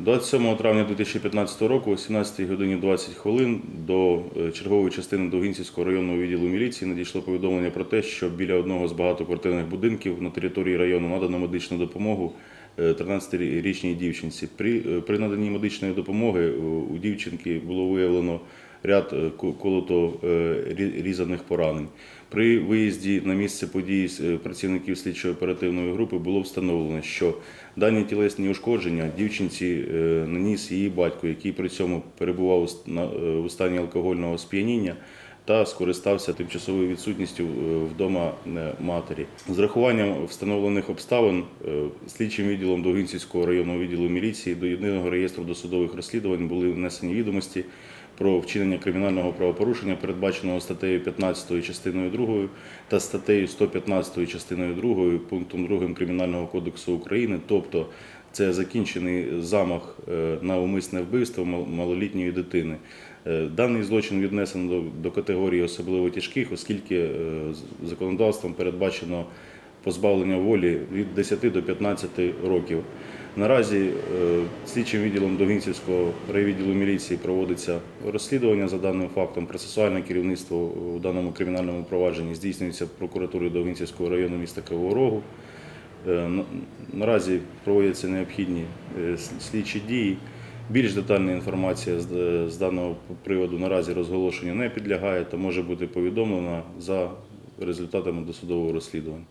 27 травня 2015 року о 17 годині 20 хвилин до е, чергової частини Довгінцівського районного відділу міліції надійшло повідомлення про те, що біля одного з багатоквартирних будинків на території району надано медичну допомогу е, 13-річній дівчинці. При, е, при наданні медичної допомоги е, у дівчинки було виявлено ряд е, колото е, різаних поранень. При виїзді на місце події е, працівників слідчо-оперативної групи було встановлено, що дані тілесні ушкодження дівчинці наніс її батько, який при цьому перебував у стані алкогольного сп'яніння та скористався тимчасовою відсутністю вдома матері. З рахуванням встановлених обставин слідчим відділом Довгинцівського районного відділу міліції до єдиного реєстру досудових розслідувань були внесені відомості про вчинення кримінального правопорушення, передбаченого статтею 15 частиною 2 та статтею 115 частиною 2 пунктом 2 Кримінального кодексу України, тобто це закінчений замах е, на умисне вбивство малолітньої дитини. Е, Даний злочин віднесено до, категорії особливо тяжких, оскільки е, законодавством передбачено позбавлення волі від 10 до 15 років. Наразі е, слідчим відділом Довгинцівського райвідділу міліції проводиться розслідування за даним фактом. Процесуальне керівництво у даному кримінальному провадженні здійснюється прокуратурою Довгинцівського району міста Кривого Рогу. Е, Наразі проводяться необхідні е, слідчі дії. Більш детальна інформація з, даного приводу наразі розголошенню не підлягає та може бути повідомлена за результатами досудового розслідування.